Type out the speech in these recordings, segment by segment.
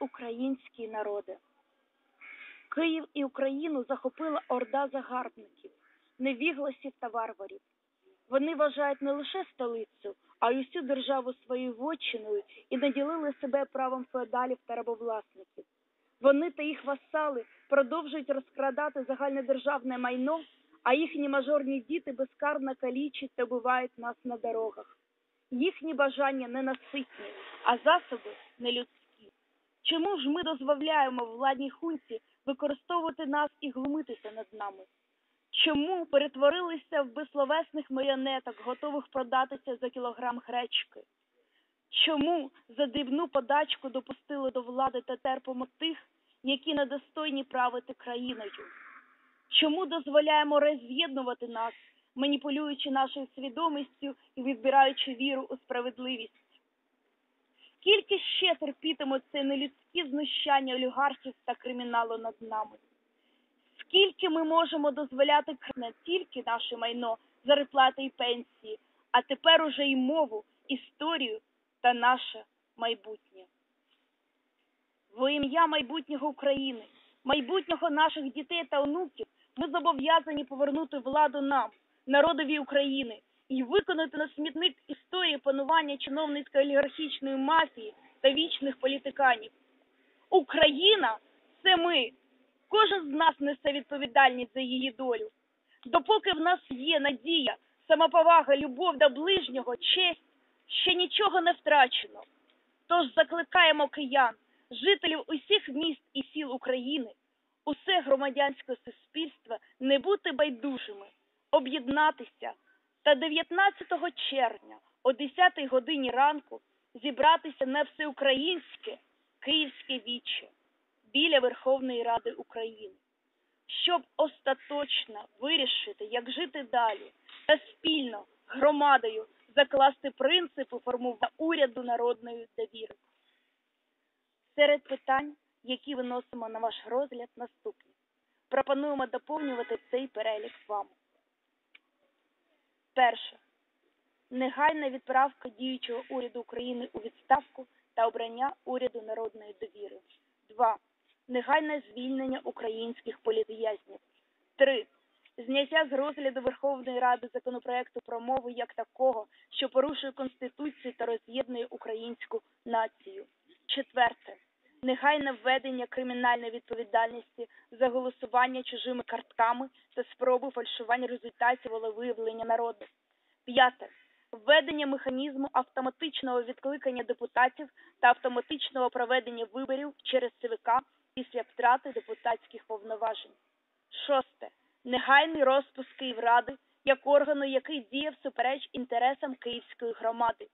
український народе. Київ і Україну захопила орда загарбників, невігласів та варварів. Вони вважають не лише столицю, а й усю державу своєю вотчиною і наділили себе правом феодалів та рабовласників. Вони та їх васали продовжують розкрадати загальне державне майно, а їхні мажорні діти безкарно калічать та вбивають нас на дорогах. Їхні бажання ненаситні, а засоби нелюдські. Чому ж ми дозволяємо владній хунці використовувати нас і глумитися над нами? Чому перетворилися в безсловесних маріонеток, готових продатися за кілограм гречки? Чому за дрібну подачку допустили до влади та терпимо тих, які недостойні правити країною? Чому дозволяємо роз'єднувати нас, маніпулюючи нашою свідомістю і відбираючи віру у справедливість? Скільки ще терпітимуть це нелюдські знущання олігархів та криміналу над нами? Скільки ми можемо дозволяти не тільки наше майно, зарплати і пенсії, а тепер уже і мову, історію та наше майбутнє. Во ім'я майбутнього України, майбутнього наших дітей та онуків ми зобов'язані повернути владу нам, народові України, і виконати на смітник історії панування чиновницької олігархічної мафії та вічних політиканів. Україна це ми. Кожен з нас несе відповідальність за її долю. Допоки в нас є надія, самоповага, любов до ближнього, честь, ще нічого не втрачено. Тож закликаємо киян, жителів усіх міст і сіл України, усе громадянське суспільство не бути байдужими, об'єднатися та 19 червня о 10 годині ранку зібратися на всеукраїнське Київське віче біля Верховної Ради України, щоб остаточно вирішити, як жити далі, та спільно громадою закласти принципи формування уряду народної довіри. Серед питань, які виносимо на ваш розгляд, наступні. Пропонуємо доповнювати цей перелік вам. Перше. Негайна відправка діючого уряду України у відставку та обрання уряду народної довіри. 2. Негайне звільнення українських політв'язнів. 3. Зняття з розгляду Верховної Ради законопроекту про мову як такого, що порушує Конституцію та роз'єднує українську націю. Четверте. Негайне введення кримінальної відповідальності за голосування чужими картками та спроби фальшування результатів волевиявлення народу. П'яте. Введення механізму автоматичного відкликання депутатів та автоматичного проведення виборів через ЦВК після втрати депутатських повноважень. Шосте. Негайний розпуск Київради як органу, який діє всупереч інтересам Київської громади.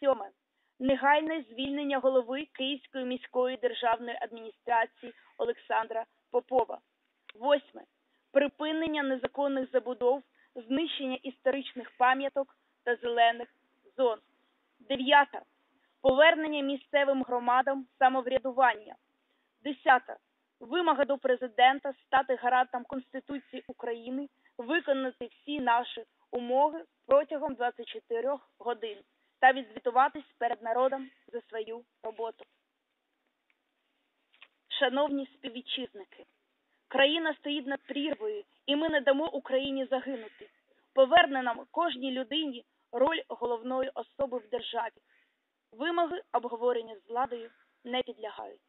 Сьоме. Негайне звільнення голови Київської міської державної адміністрації Олександра Попова. Восьме. Припинення незаконних забудов, знищення історичних пам'яток та зелених зон. Дев'ята. Повернення місцевим громадам самоврядування. Десята. Вимога до президента стати гарантом Конституції України, виконати всі наші умови протягом 24 годин та відзвітуватись перед народом за свою роботу. Шановні співвітчизники, країна стоїть над прірвою, і ми не дамо Україні загинути. Поверне нам кожній людині роль головної особи в державі. Вимоги обговорення з владою не підлягають.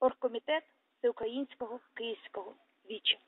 Оргкомітет Всеукраїнського Київського віча.